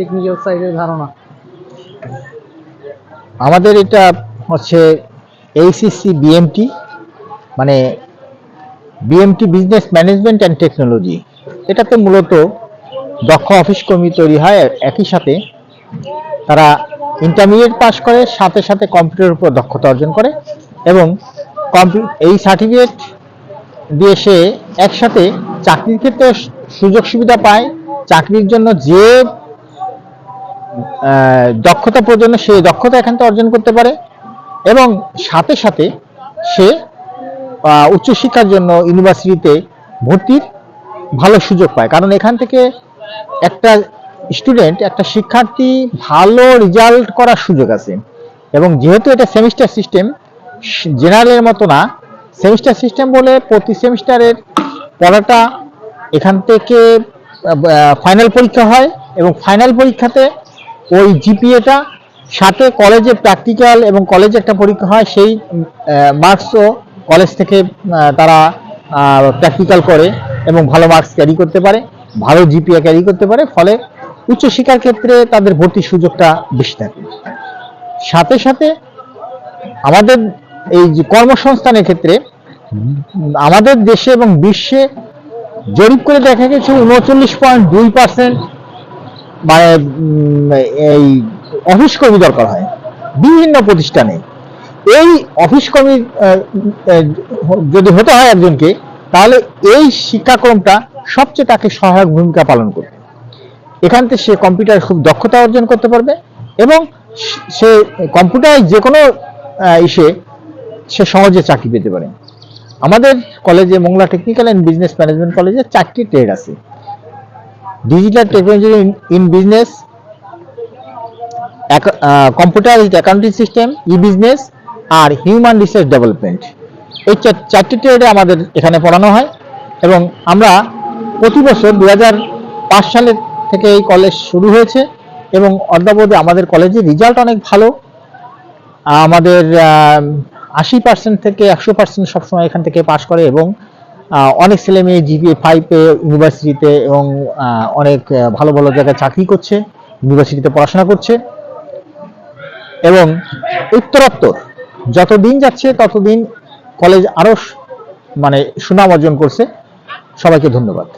Technical সাইডের ধারণা। আমাদের এটা হচ্ছে এইসিসি বিএমটি মানে BMT business management and technology এটাতে মূলত দক্ষ অফিস কর্মী তৈরি হয় একই সাথে। তারা ইন্টারমিডিয়েট পাস করে, সাথে সাথে কম্পিউটার উপর দক্ষতা অর্জন করে এবং এই সার্টিফিকেট দিয়ে সে একসাথে চাকরির ক্ষেত্রে সুযোগ সুবিধা পায়, চাকরির জন্য যে দক্ষতা প্রয়োজন সেই দক্ষতা এখান থেকে অর্জন করতে পারে এবং সাথে সাথে সে উচ্চশিক্ষার জন্য ইউনিভার্সিটিতে ভর্তির ভালো সুযোগ পায়। কারণ এখান থেকে একটা স্টুডেন্ট, একটা শিক্ষার্থী ভালো রেজাল্ট করার সুযোগ আছে। এবং যেহেতু এটা সেমিস্টার সিস্টেম জেনারেলের মতো না সেমিস্টার সিস্টেম বলে প্রতি সেমিস্টারের পড়াটা এখান থেকে ফাইনাল পরীক্ষা হয় এবং ফাইনাল পরীক্ষাতে ওই জিপিএটা সাথে কলেজে প্র্যাকটিক্যাল এবং কলেজে একটা পরীক্ষা হয়, সেই মার্কসও কলেজ থেকে তারা প্র্যাকটিক্যাল করে এবং ভালো মার্কস ক্যারি করতে পারে, ভালো জিপিএ ক্যারি করতে পারে, ফলে উচ্চশিক্ষার ক্ষেত্রে তাদের ভর্তির সুযোগটা বেশি থাকে। সাথে সাথে আমাদের এই যে কর্মসংস্থানের ক্ষেত্রে, আমাদের দেশে এবং বিশ্বে জরিপ করে দেখা গেছে উনচল্লিশ পয়েন্ট দুই পার্সেন্ট মানে এই অফিস কর্মী দরকার হয়, বিভিন্ন প্রতিষ্ঠানে। এই অফিস কর্মী যদি হতে হয় একজনকে, তাহলে এই শিক্ষাক্রমটা সবচেয়ে তাকে সহায়ক ভূমিকা পালন করবে। এখান থেকে সে কম্পিউটার খুব দক্ষতা অর্জন করতে পারবে এবং সে কম্পিউটার যে কোনো ইসে সে সহজে চাকরি পেতে পারে। আমাদের কলেজে Mongla technical and business management কলেজে চারটি ট্রেড আছে। Digital technology in business computer accounting system e business R human resource development এই চার- চারটি ট্রেডে আমাদের এখানে পড়ানো হয় এবং আমরা প্রতি বছর দু সালের থেকে এই কলেজ শুরু হয়েছে এবং অদ্যাবধি আমাদের কলেজের রেজাল্ট অনেক ভালো। আমাদের আশি পার্সেন্ট থেকে একশো পার্সেন্ট সবসময় এখান থেকে পাশ করে এবং অনেক ছেলে মেয়ে জিপিএ ফাইভে ইউনিভার্সিটিতে এবং অনেক ভালো ভালো জায়গায় চাকরি করছে ইউনিভার্সিটিতে পড়াশোনা করছে। এবং উত্তরোত্তর, যতদিন যাচ্ছে ততদিন কলেজ আরও মানে সুনাম অর্জন করছে। সবাইকে ধন্যবাদ।